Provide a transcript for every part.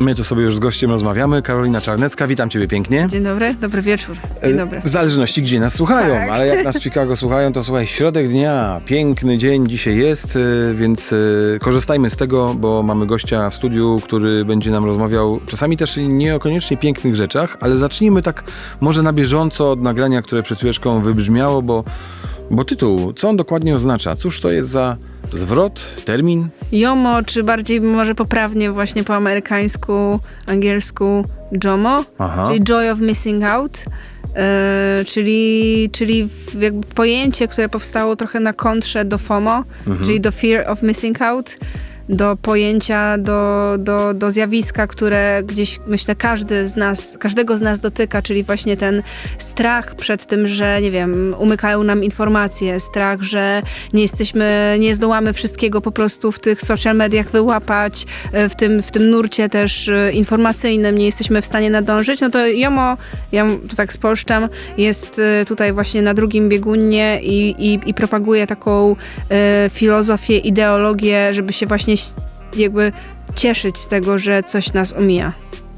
My tu sobie już z gościem rozmawiamy. Karolina Czarnecka, witam ciebie pięknie. Dzień dobry, dobry wieczór. Dzień dobry. W zależności gdzie nas słuchają, Tak. ale jak nas w Chicago słuchają, to słuchaj, środek dnia, piękny dzień dzisiaj jest, y, więc y, korzystajmy z tego, bo mamy gościa w studiu, który będzie nam rozmawiał czasami też niekoniecznie pięknych rzeczach, ale zacznijmy tak może na bieżąco od nagrania, które przed chwileczką wybrzmiało, bo, bo tytuł, co on dokładnie oznacza? Cóż to jest za zwrot, termin? Jomo, czy bardziej może poprawnie właśnie po amerykańsku, angielsku Jomo, Aha. czyli Joy of Missing Out. e, czyli, czyli jakby pojęcie, które powstało trochę na kontrze do FOMO, czyli do Fear of Missing Out, do pojęcia, do, do, do zjawiska, które gdzieś myślę każdy z nas, każdego z nas dotyka, czyli właśnie ten strach przed tym, że nie wiem, umykają nam informacje, strach, że nie jesteśmy, nie zdołamy wszystkiego po prostu w tych social mediach wyłapać, e, w tym, w tym nurcie też e, informacyjnym nie jesteśmy w stanie nadążyć, no to Jomo, ja to tak spolszczam, jest e, tutaj właśnie na drugim biegunie i, i, i propaguje taką e, filozofię, ideologię, żeby się właśnie ś- jakby cieszyć z tego, że coś nas omija.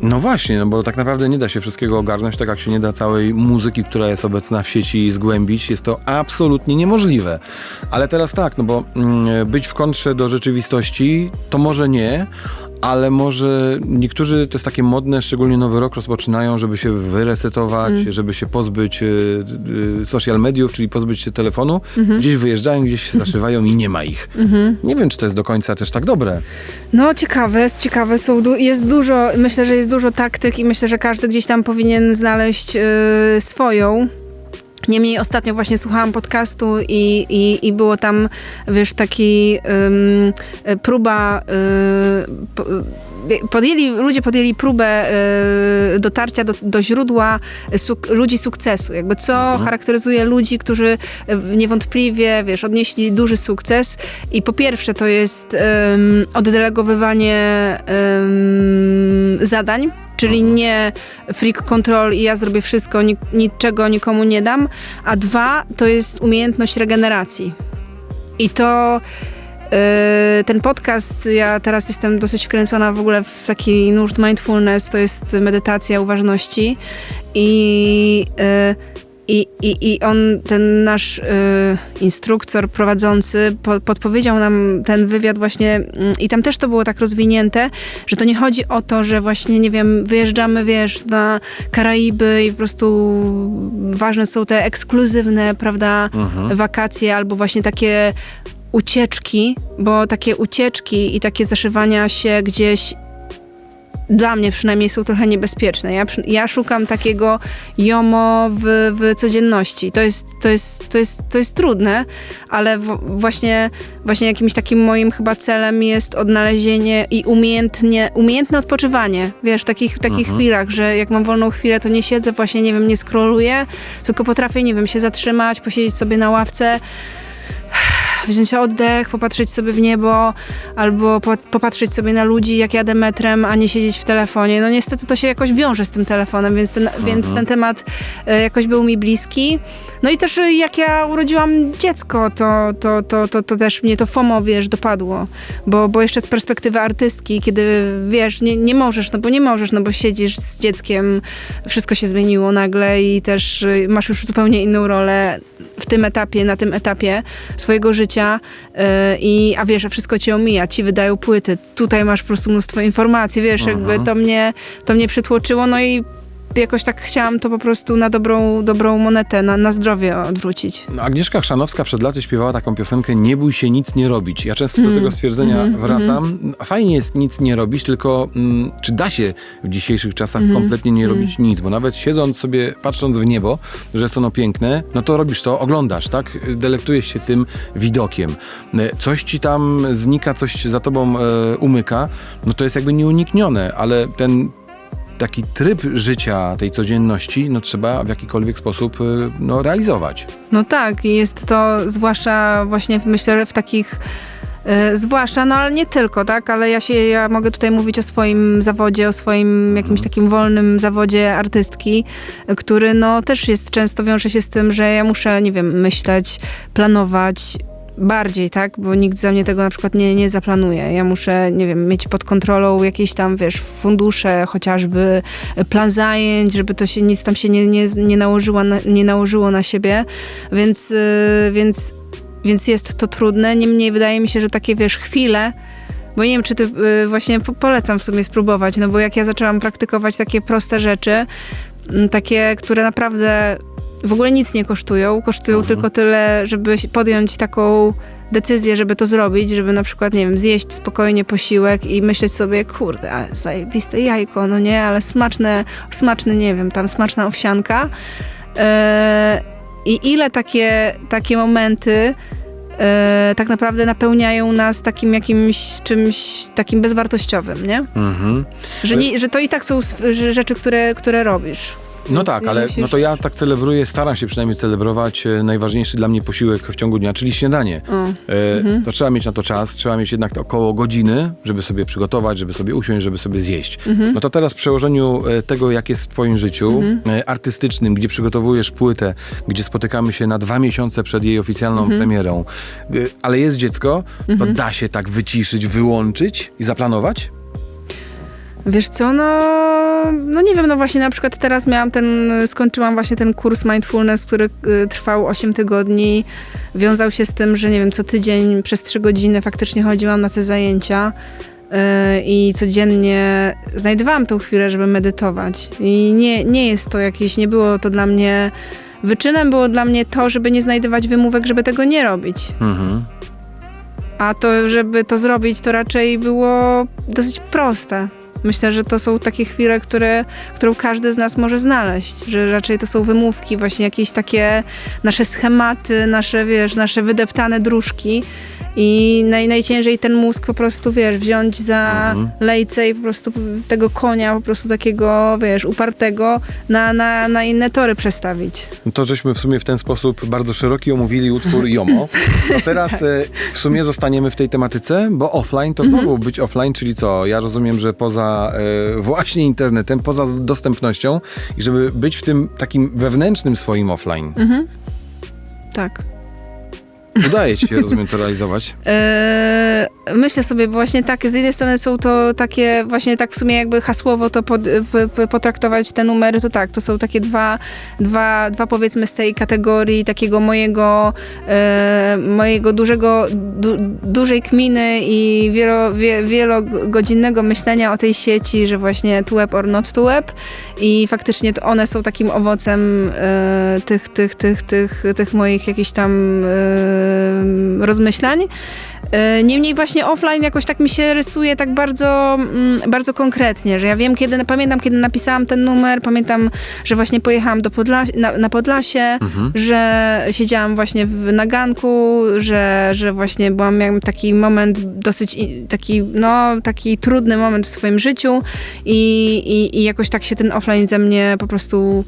No właśnie, no bo tak naprawdę nie da się wszystkiego ogarnąć, tak jak się nie da całej muzyki, która jest obecna w sieci zgłębić. Jest to absolutnie niemożliwe. Ale teraz tak, no bo mm, być w kontrze do rzeczywistości to może nie, ale może niektórzy, to jest takie modne, szczególnie nowy rok rozpoczynają, żeby się wyresetować, żeby się pozbyć y, y, social mediów, czyli pozbyć się telefonu. Gdzieś wyjeżdżają, gdzieś się zaszywają i nie ma ich. Nie wiem, czy to jest do końca też tak dobre. No ciekawe, ciekawe są, jest dużo, myślę, że jest dużo taktyk i myślę, że każdy gdzieś tam powinien znaleźć y, swoją. Niemniej ostatnio właśnie słuchałam podcastu i, i, i było tam, wiesz, taki ym, y, próba, y, po- y, podjęli, ludzie podjęli próbę y, dotarcia do, do źródła suk- ludzi sukcesu. Jakby co charakteryzuje ludzi, którzy y, niewątpliwie, wiesz, odnieśli duży sukces. I po pierwsze to jest ym, oddelegowywanie zadań, Czyli nie freak control i ja zrobię wszystko, ni- niczego nikomu nie dam. A dwa, to jest umiejętność regeneracji. I to yy, ten podcast, ja teraz jestem dosyć wkręcona w ogóle w taki nurt mindfulness, to jest medytacja uważności. I, yy, i, i, I on, ten nasz y, instruktor prowadzący, po, podpowiedział nam ten wywiad właśnie mm, i tam też to było tak rozwinięte, że to nie chodzi o to, że właśnie, nie wiem, wyjeżdżamy, wiesz, na Karaiby i po prostu ważne są te ekskluzywne, prawda, wakacje albo właśnie takie ucieczki, bo takie ucieczki i takie zaszywania się gdzieś dla mnie przynajmniej są trochę niebezpieczne. Ja, ja szukam takiego jomo w, w codzienności. To jest, to, jest, to, jest, to jest trudne, ale właśnie, właśnie jakimś takim moim chyba celem jest odnalezienie i umiejętnie, umiejętne odpoczywanie. Wiesz, w takich, takich chwilach, że jak mam wolną chwilę, to nie siedzę, właśnie, nie wiem, nie scrolluję, tylko potrafię, nie wiem, się zatrzymać, posiedzieć sobie na ławce, wziąć oddech, popatrzeć sobie w niebo, albo po, popatrzeć sobie na ludzi, jak jadę metrem, a nie siedzieć w telefonie. No niestety to się jakoś wiąże z tym telefonem, więc ten, więc ten temat e, jakoś był mi bliski. No i też e, jak ja urodziłam dziecko, to, to, to, to, to też mnie to FOMO, wiesz, dopadło. Bo, bo jeszcze z perspektywy artystki, kiedy, wiesz, nie, nie możesz, no bo nie możesz, no bo siedzisz z dzieckiem, wszystko się zmieniło nagle i też y, masz już zupełnie inną rolę w tym etapie, na tym etapie swojego życia yy, i, a wiesz, a wszystko cię omija, ci wydają płyty, tutaj masz po prostu mnóstwo informacji, wiesz, jakby to mnie, to mnie przytłoczyło, no i jakoś tak chciałam to po prostu na dobrą, dobrą monetę, na, na zdrowie odwrócić. No, Agnieszka Chrzanowska przed laty śpiewała taką piosenkę Nie bój się nic nie robić. Ja często Mm. do tego stwierdzenia Mhm, wracam. Fajnie jest nic nie robić, tylko mm, czy da się w dzisiejszych czasach Mhm, kompletnie nie robić nic? Bo nawet siedząc sobie, patrząc w niebo, że jest ono piękne, no to robisz to, oglądasz, tak? Delektujesz się tym widokiem. E, Coś ci tam znika, coś za tobą e, umyka, no to jest jakby nieuniknione, ale ten taki tryb życia tej codzienności, no trzeba w jakikolwiek sposób y, no, realizować. No tak, jest to zwłaszcza właśnie myślę w takich e, zwłaszcza, no ale nie tylko, tak, ale ja się, ja mogę tutaj mówić o swoim zawodzie, o swoim jakimś takim wolnym zawodzie artystki, który no też jest często wiąże się z tym, że ja muszę, nie wiem, myśleć, planować, bardziej, tak? Bo nikt za mnie tego na przykład nie, nie zaplanuje. Ja muszę, nie wiem, mieć pod kontrolą jakieś tam, wiesz, fundusze, chociażby plan zajęć, żeby to się nic tam się nie, nie, nie, nałożyło, na, nie nałożyło na siebie, więc, yy, więc, więc jest to trudne. Niemniej wydaje mi się, że takie, wiesz, chwile, bo nie wiem, czy ty y, właśnie po- polecam w sumie spróbować, no bo jak ja zaczęłam praktykować takie proste rzeczy, takie, które naprawdę w ogóle nic nie kosztują, kosztują Mhm. tylko tyle, żeby podjąć taką decyzję, żeby to zrobić, żeby na przykład, nie wiem, zjeść spokojnie posiłek i myśleć sobie, kurde, ale zajebiste jajko, no nie, ale smaczne, smaczny, nie wiem, tam smaczna owsianka. E, I ile takie, takie momenty e, tak naprawdę napełniają nas takim jakimś czymś takim bezwartościowym, nie? Mhm. Że, nie, że to i tak są rzeczy, które, które robisz. No tak, ale musisz- no to ja tak celebruję, staram się przynajmniej celebrować e, najważniejszy dla mnie posiłek w ciągu dnia, czyli śniadanie. O. E, Mhm. To trzeba mieć na to czas, trzeba mieć jednak około godziny, żeby sobie przygotować, żeby sobie usiąść, żeby sobie zjeść. Mhm. No to teraz w przełożeniu e, tego, jak jest w twoim życiu e, artystycznym, gdzie przygotowujesz płytę, gdzie spotykamy się na dwa miesiące przed jej oficjalną Mhm. premierą, e, ale jest dziecko, to da się tak wyciszyć, wyłączyć i zaplanować? Wiesz co, no, no nie wiem, no właśnie na przykład teraz miałam ten, skończyłam właśnie ten kurs mindfulness, który y, trwał 8 tygodni. Wiązał się z tym, że nie wiem, co tydzień przez 3 godziny faktycznie chodziłam na te zajęcia y, i codziennie znajdowałam tą chwilę, żeby medytować. I nie, nie jest to jakieś, nie było to dla mnie, wyczynem było dla mnie to, żeby nie znajdować wymówek, żeby tego nie robić. Mhm. A to, żeby to zrobić, to raczej było dosyć proste. Myślę, że to są takie chwile, które, którą każdy z nas może znaleźć, że raczej to są wymówki, właśnie jakieś takie nasze schematy, nasze, wiesz, nasze wydeptane dróżki i naj, najciężej ten mózg po prostu, wiesz, wziąć za Mhm. lejce i po prostu tego konia, po prostu takiego, wiesz, upartego na, na, na inne tory przestawić. No to żeśmy w sumie w ten sposób bardzo szeroki omówili utwór Jomo. A teraz e, w sumie zostaniemy w tej tematyce, bo offline to znowu być offline, czyli co? Ja rozumiem, że poza e, właśnie internetem, poza dostępnością i żeby być w tym takim wewnętrznym swoim offline. Tak. Udaje ci się, rozumiem, to realizować. Eee, myślę sobie właśnie tak, z jednej strony są to takie właśnie tak w sumie jakby hasłowo to pod, potraktować te numery, to tak, to są takie dwa, dwa, dwa powiedzmy z tej kategorii takiego mojego, e, mojego dużego, du, dużej kminy i wielo, wie, wielogodzinnego myślenia o tej sieci, że właśnie to web or not to web i faktycznie one są takim owocem e, tych, tych, tych, tych, tych moich jakichś tam e, rozmyślań. E, Niemniej właśnie offline jakoś tak mi się rysuje tak bardzo, mm, bardzo konkretnie, że ja wiem, kiedy, pamiętam, kiedy napisałam ten numer, pamiętam, że właśnie pojechałam do Podla- na, na Podlasie, Mhm. że siedziałam właśnie w naganku, że, że właśnie byłam, miałam taki moment dosyć taki, no, taki trudny moment w swoim życiu i, i, i jakoś tak się ten offline ze mnie po prostu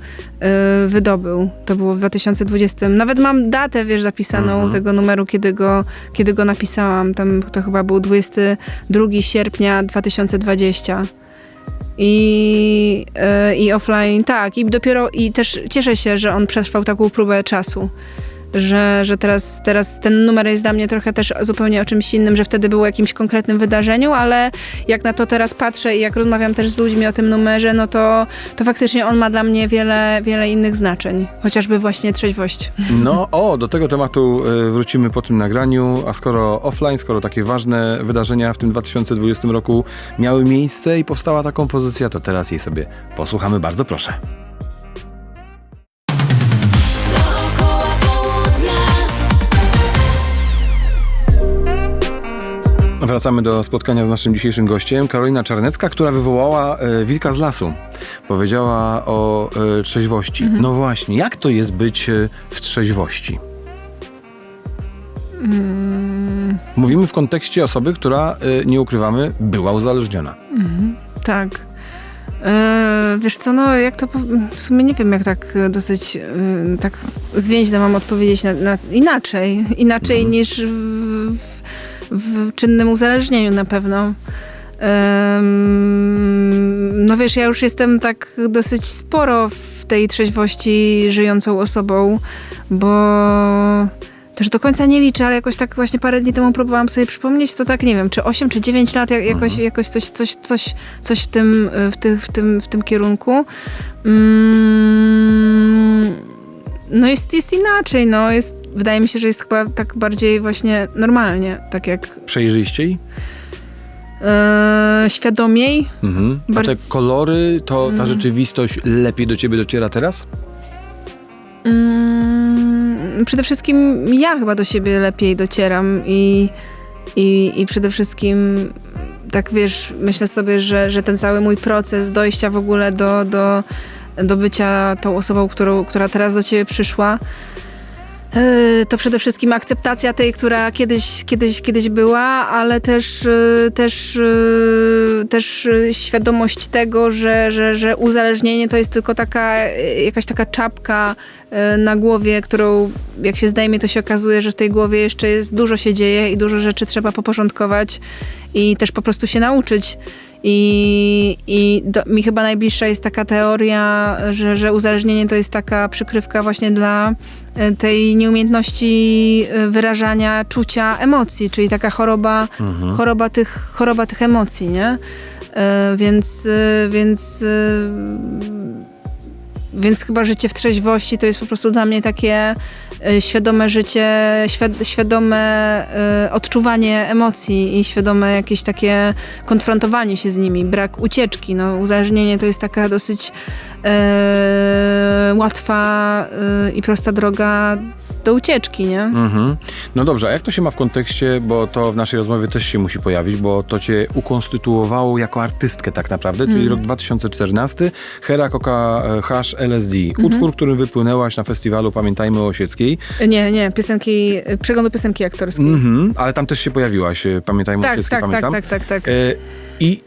y, wydobył. To było w 2020. Nawet mam datę, wiesz, zapisaną Mhm. tego numeru, kiedy go, kiedy go napisałam. Tam to chyba był 22 sierpnia 2020. I, y, I offline, tak. I dopiero, i też cieszę się, że on przetrwał taką próbę czasu. Że, że teraz, teraz ten numer jest dla mnie trochę też zupełnie o czymś innym, że wtedy było jakimś konkretnym wydarzeniu, ale jak na to teraz patrzę i jak rozmawiam też z ludźmi o tym numerze, no to, to faktycznie on ma dla mnie wiele, wiele innych znaczeń. Chociażby właśnie trzeźwość. No, o, do tego tematu e, wrócimy po tym nagraniu, a skoro offline, skoro takie ważne wydarzenia w tym 2020 roku miały miejsce i powstała ta kompozycja, to teraz jej sobie posłuchamy. Bardzo proszę. Wracamy do spotkania z naszym dzisiejszym gościem, Karolina Czarnecka, która wywołała e, wilka z lasu. Powiedziała o e, trzeźwości. No właśnie, jak to jest być e, w trzeźwości? Mówimy w kontekście osoby, która, e, nie ukrywamy, była uzależniona. Tak. E, wiesz co, no jak to pow- w sumie nie wiem, jak tak dosyć e, tak zwięźle mam odpowiedzieć na, na inaczej. Inaczej niż w, w, czynnym uzależnieniu na pewno. No wiesz, ja już jestem tak dosyć sporo w tej trzeźwości żyjącą osobą, bo też do końca nie liczę, ale jakoś tak właśnie parę dni temu próbowałam sobie przypomnieć, to tak nie wiem, czy 8 czy 9 lat, jak, jakoś, jakoś coś, coś, coś, coś w, tym, y, w, tym, w tym kierunku. Mm, no jest, jest inaczej, no jest, wydaje mi się, że jest chyba tak bardziej właśnie normalnie, tak jak Przejrzyściej? e, świadomiej. Mhm. A te kolory, to ta Mm. rzeczywistość lepiej do ciebie dociera teraz? Mm, przede wszystkim ja chyba do siebie lepiej docieram i, i, i przede wszystkim tak wiesz, myślę sobie, że, że ten cały mój proces dojścia w ogóle do, do, do bycia tą osobą, którą, która teraz do ciebie przyszła, yy, to przede wszystkim akceptacja tej, która kiedyś, kiedyś, kiedyś była, ale też, yy, też, yy, też świadomość tego, że, że, że uzależnienie to jest tylko taka, jakaś taka czapka na głowie, którą jak się zdejmie, to się okazuje, że w tej głowie jeszcze jest dużo się dzieje i dużo rzeczy trzeba poporządkować i też po prostu się nauczyć. I, i do, mi chyba najbliższa jest taka teoria, że, że uzależnienie to jest taka przykrywka właśnie dla e, tej nieumiejętności e, wyrażania czucia emocji, czyli taka choroba, Mhm. choroba, tych, choroba tych emocji, nie? E, Więc, e, więc, e, więc chyba życie w trzeźwości to jest po prostu dla mnie takie świadome życie, świad, świadome e, odczuwanie emocji i świadome jakieś takie konfrontowanie się z nimi, brak ucieczki. No, uzależnienie to jest taka dosyć e, łatwa i prosta droga do ucieczki, nie? Mhm. No dobrze, a jak to się ma w kontekście, bo to w naszej rozmowie też się musi pojawić, bo to cię ukonstytuowało jako artystkę tak naprawdę, czyli Mm. rok 2014, Hera e, Hash LSD, Mhm. utwór, którym wypłynęłaś na festiwalu Pamiętajmy o Osieckiej. Nie, nie, piosenki, e, przeglądu piosenki aktorskiej. Mhm. Ale tam też się pojawiłaś, e, Pamiętajmy o Tak, Osieckiej, tak, tak, pamiętam. tak, tak, tak. E, I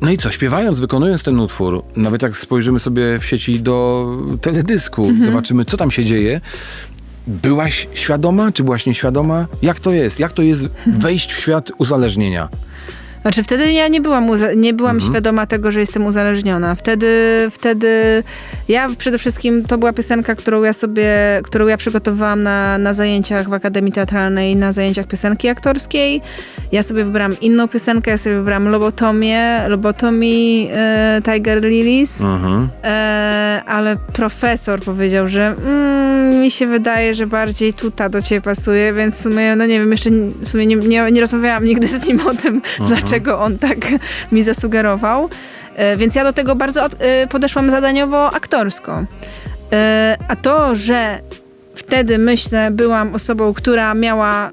no i co, śpiewając, wykonując ten utwór, nawet jak spojrzymy sobie w sieci do teledysku, Mhm. zobaczymy, co tam się dzieje. Byłaś świadoma, czy byłaś nieświadoma? Jak to jest? Jak to jest wejść w świat uzależnienia? Znaczy wtedy ja nie byłam, nie byłam Mhm. świadoma tego, że jestem uzależniona. Wtedy, wtedy ja przede wszystkim, to była piosenka, którą ja sobie, którą ja przygotowałam na, na zajęciach w Akademii Teatralnej, na zajęciach piosenki aktorskiej. Ja sobie wybrałam inną piosenkę, ja sobie wybrałam Lobotomię, Lobotomii e, Tiger Lilies. Mhm. E, ale profesor powiedział, że mm, mi się wydaje, że bardziej tuta do ciebie pasuje, więc w sumie, no nie wiem, jeszcze w sumie nie, nie, nie rozmawiałam nigdy z nim o tym, dlaczego on tak mi zasugerował. E, więc ja do tego bardzo od, e, podeszłam zadaniowo aktorsko. E, a to, że wtedy myślę, byłam osobą, która miała, y,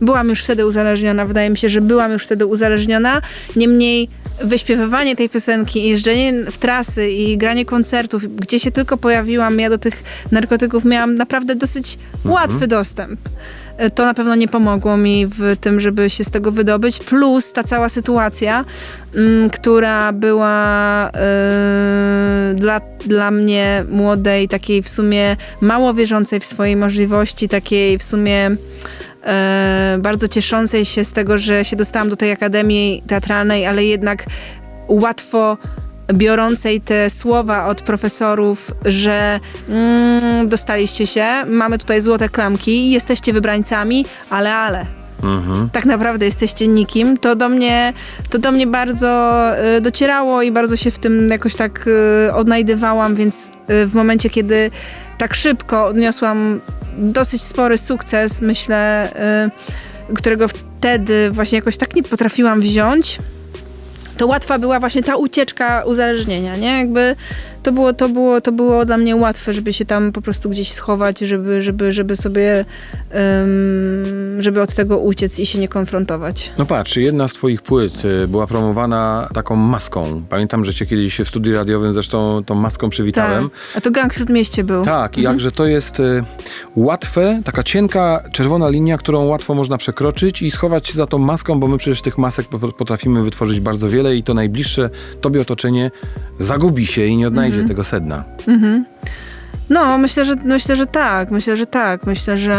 byłam już wtedy uzależniona, wydaje mi się, że byłam już wtedy uzależniona, niemniej wyśpiewywanie tej piosenki, i jeżdżenie w trasy i granie koncertów, gdzie się tylko pojawiłam, ja do tych narkotyków miałam naprawdę dosyć łatwy dostęp. Y, To na pewno nie pomogło mi w tym, żeby się z tego wydobyć, plus ta cała sytuacja, mm, która była y, dla, dla mnie młodej, takiej w sumie mało wierzącej w swoje możliwości, takiej w sumie e, bardzo cieszącej się z tego, że się dostałam do tej akademii teatralnej, ale jednak łatwo biorącej te słowa od profesorów, że mm, dostaliście się, mamy tutaj złote klamki, jesteście wybrańcami, ale ale Mhm. tak naprawdę jesteście nikim, to do mnie, to do mnie bardzo y, docierało i bardzo się w tym jakoś tak y, odnajdywałam, więc y, w momencie, kiedy tak szybko odniosłam dosyć spory sukces, myślę, y, którego wtedy właśnie jakoś tak nie potrafiłam wziąć, to łatwa była właśnie ta ucieczka uzależnienia, nie? Jakby to było, to było, to było dla mnie łatwe, żeby się tam po prostu gdzieś schować, żeby, żeby, żeby sobie, ym, żeby od tego uciec i się nie konfrontować. No patrz, jedna z twoich płyt y, była promowana taką maską. Pamiętam, że cię kiedyś w studiu radiowym zresztą tą maską przywitałem. Tak. A to gang w Śródmieście był. Tak, i jakże to jest y, łatwe, taka cienka, czerwona linia, którą łatwo można przekroczyć i schować się za tą maską, bo my przecież tych masek po- potrafimy wytworzyć bardzo wiele i to najbliższe tobie otoczenie zagubi się i nie odnajdzie tego sedna. No, myślę, że myślę, że tak. Myślę, że tak. Myślę, że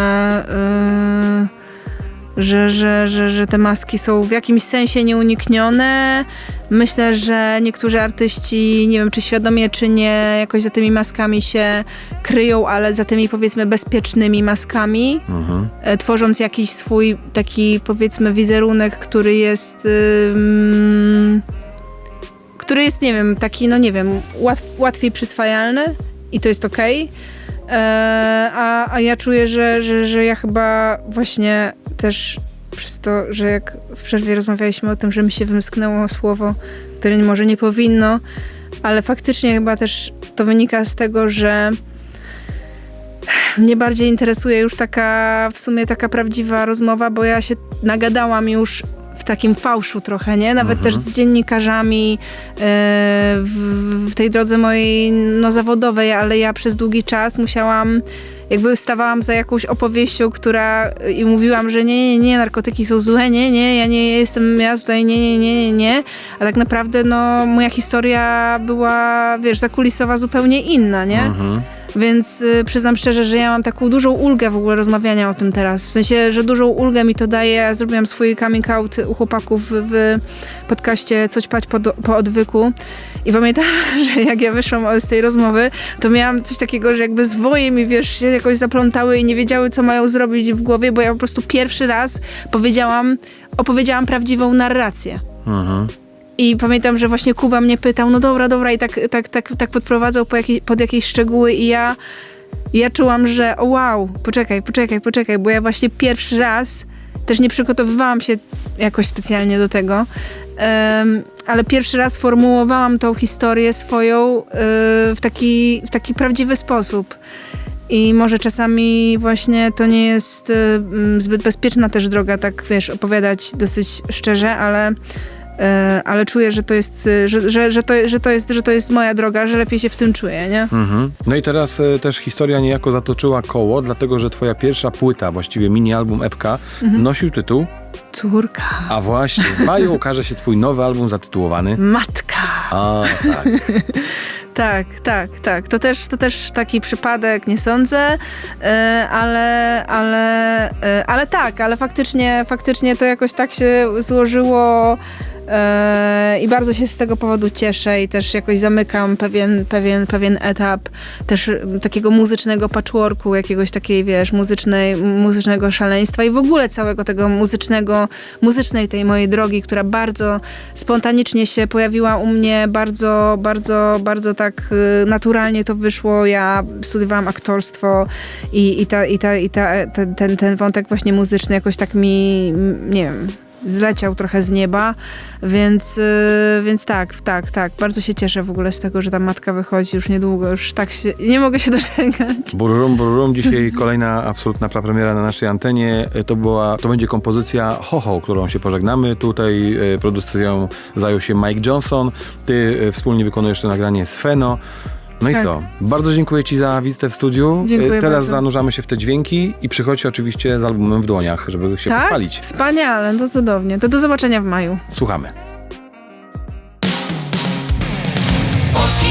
że, że, że, że te maski są w jakimś sensie nieuniknione. Myślę, że niektórzy artyści, nie wiem czy świadomie, czy nie, jakoś za tymi maskami się kryją, ale za tymi powiedzmy bezpiecznymi maskami, Mhm. e, tworząc jakiś swój taki powiedzmy wizerunek, który jest. ym, który jest, nie wiem, taki, no nie wiem, łatw, łatwiej przyswajalny i to jest okej. E, a, a ja czuję, że, że, że ja chyba właśnie też przez to, że jak w przerwie rozmawialiśmy o tym, że mi się wymsknęło słowo, które może nie powinno, ale faktycznie chyba też to wynika z tego, że mnie bardziej interesuje już taka, w sumie taka prawdziwa rozmowa, bo ja się nagadałam już w takim fałszu trochę, nie? Nawet też z dziennikarzami e, w, w tej drodze mojej no, zawodowej, ale ja przez długi czas musiałam jakby stawałam za jakąś opowieścią, która i mówiłam, że nie, nie, nie, narkotyki są złe, nie, nie, ja nie jestem, ja tutaj nie, nie, nie, nie, nie, a tak naprawdę no moja historia była, wiesz, zakulisowa zupełnie inna, nie? Mhm. Więc y, przyznam szczerze, że ja mam taką dużą ulgę w ogóle rozmawiania o tym teraz. W sensie, że dużą ulgę mi to daje. Ja zrobiłam swój coming out u chłopaków w, podcaście Coś pać po, po odwyku. I pamiętam, że jak ja wyszłam z tej rozmowy, to miałam coś takiego, że jakby zwoje mi, wiesz, się jakoś zaplątały i nie wiedziały, co mają zrobić w głowie, bo ja po prostu pierwszy raz powiedziałam, opowiedziałam prawdziwą narrację. Mhm. I pamiętam, że właśnie Kuba mnie pytał, no dobra, dobra, i tak, tak, tak, tak podprowadzał po pod jakieś szczegóły i ja, ja czułam, że wow, poczekaj, poczekaj, poczekaj, bo ja właśnie pierwszy raz też nie przygotowywałam się jakoś specjalnie do tego, em, ale pierwszy raz formułowałam tą historię swoją y, w, taki, w taki prawdziwy sposób. I może czasami właśnie to nie jest y, mm, zbyt bezpieczna też droga, tak wiesz, opowiadać dosyć szczerze, ale ale czuję, że to jest, e, że, że, że, to, że, to jest, że to jest moja droga, że lepiej się w tym czuję, nie? Mhm. No i teraz e, też historia niejako zatoczyła koło, dlatego że twoja pierwsza płyta, właściwie mini album Epka, Mhm. nosił tytuł, Córka, a właśnie w maju ukaże się twój nowy album zatytułowany matka. A, tak. Tak, tak, tak. To też, to też taki przypadek, nie sądzę, e, ale, ale, e, ale tak, ale faktycznie, faktycznie to jakoś tak się złożyło e, i bardzo się z tego powodu cieszę i też jakoś zamykam pewien, pewien, pewien etap też m, takiego muzycznego patchworku, jakiegoś takiej, wiesz, muzycznej, muzycznego szaleństwa i w ogóle całego tego muzycznego, muzycznej tej mojej drogi, która bardzo spontanicznie się pojawiła u mnie, bardzo, bardzo, bardzo tak y, naturalnie to wyszło. Ja studiowałam aktorstwo i, i, ta, i, ta, i ta, ten, ten, wątek właśnie muzyczny jakoś tak mi, nie wiem, zleciał trochę z nieba, więc, y, więc tak, tak, tak. Bardzo się cieszę w ogóle z tego, że ta matka wychodzi już niedługo, już tak się, nie mogę się doczekać. Bururum, bururum. Dzisiaj kolejna absolutna prapremiera na naszej antenie. E, To, była, to będzie kompozycja Hoho, którą się pożegnamy. Tutaj e, produkcją zajął się Mike Johnson. Ty e, wspólnie wykonujesz to nagranie z Feno. No i Tak. co? Bardzo dziękuję Ci za wizytę w studiu. Dziękuję Teraz bardzo. zanurzamy się w te dźwięki i przychodźcie oczywiście z albumem w dłoniach, żeby się tak? pochwalić. Wspaniale, to cudownie. To do zobaczenia w maju. Słuchamy. Polski